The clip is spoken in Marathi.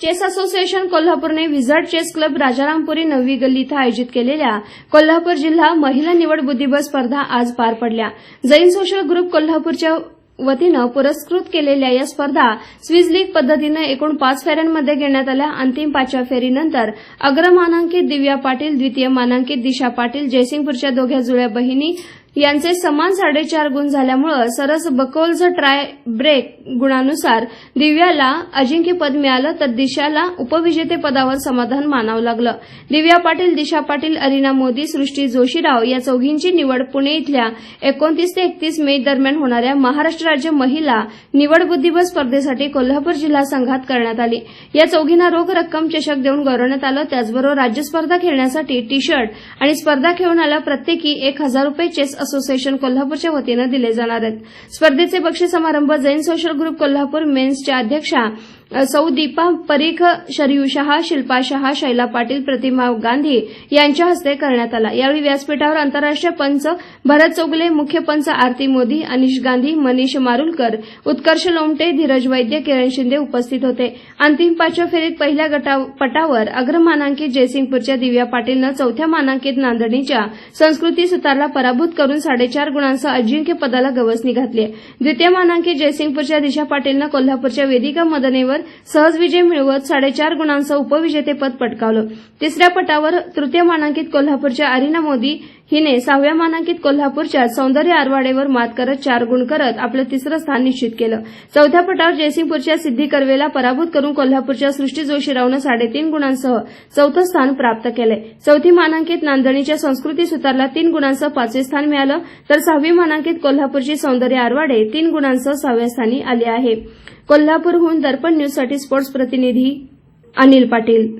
चेस असोसिएशन कोल्हापूरने विझार्ड चेस क्लब राजारामपुरी नववी गल्ली इथं आयोजित केलेल्या कोल्हापूर जिल्हा महिला निवड बुद्धिबळ स्पर्धा आज पार पडल्या. जैन सोशल ग्रुप कोल्हापूरच्या वतीनं पुरस्कृत केलेल्या या स्पर्धा स्विस लीग पद्धतीनं एकूण पाच फेऱ्यांमध्ये घेण्यात आल्या. अंतिम पाचव्या फेरीनंतर अग्रमानांकित दिव्या पाटील द्वितीय मानांकित दिशा पाटील जयसिंगपूरच्या दोघ्या जुळ्या बहिणी यांचे समान साडेचार गुण झाल्यामुळे सरस बकौल्स ट्राय ब्रेक गुणानुसार दिव्याला अजिंक्यपद मिळालं तर दिशाला उपविजेतेपदावर समाधान मानावं लागलं. दिव्या पाटील दिशा पाटील अरिना मोदी सृष्टी जोशीराव या चौघींची निवड पुणे इथल्या एकोणतीस ते एकतीस मे दरम्यान होणाऱ्या महाराष्ट्र राज्य महिला निवड बुद्धिबळ स्पर्धेसाठी कोल्हापूर जिल्हा संघात करण्यात आली. या चौघींना रोख रक्कम चषक देऊन गौरवण्यात आलं. त्याचबरोबर राज्य स्पर्धा खेळण्यासाठी टी शर्ट आणि स्पर्धा खेळून आल्या प्रत्येकी एक हजार रुपये चेस असोसिएशन कोल्हापूरच्या वतीनं दिले जाणार आहेत. स्पर्धेचे बक्षीस समारंभ जैन सोशल ग्रुप कोल्हापूर मेन्सच्या अध्यक्षा सौ दीपा परीख शरयू शहा शिल्पा शहा शैला पाटील प्रतिमा गांधी यांच्या हस्ते करण्यात आला. यावेळी व्यासपीठावर आंतरराष्ट्रीय पंच भरत चौगले मुख्य पंच आरती मोदी अनिश गांधी मनीष मारुलकर उत्कर्ष लोमटे धीरज वैद्य किरण शिंदे उपस्थित होते. अंतिम पाचव्या फेरीत पहिल्या गटा पटावर अग्रमानांकित जयसिंगपूरच्या दिव्या पाटीलनं चौथ्या मानांकित नांदणीच्या संस्कृती सुतारला पराभूत करून साडेचार गुणांसह अजिंक्य पदाला गवसणी घातली द्वितीय मानांकित जयसिंगपूरच्या दिशा पाटीलनं कोल्हापूरच्या वेदिका मदनेवर सहज विजय मिळवत साडेचार गुणांसह उपविजेतेपद पटकावलं. तिसऱ्या पटावर तृतीय मानांकित कोल्हापूरच्या अरिना मोदी हिने सहाव्या मानांकित कोल्हापूरच्या सौंदर्य आरवाडेवर मात करत चार गुण करत आपलं तिसरं स्थान निश्चित केलं. चौथ्या पटावर जयसिंगपूरच्या सिद्धी कर्वेला पराभूत करून कोल्हापूरच्या सृष्टी जोशीरावनं साडेतीन गुणांसह चौथं स्थान प्राप्त केलं चौथी मानांकित नांदणीच्या संस्कृती सुतारला तीन गुणांसह पाचवे स्थान मिळालं. तर सहावी मानांकित कोल्हापूरची सौंदर्य आरवाडे तीन गुणांसह सहाव्या स्थानी आली आहे. कोल्हापूरहून दर्पण न्यूजसाठी स्पोर्ट्स प्रतिनिधी अनिल पाटील.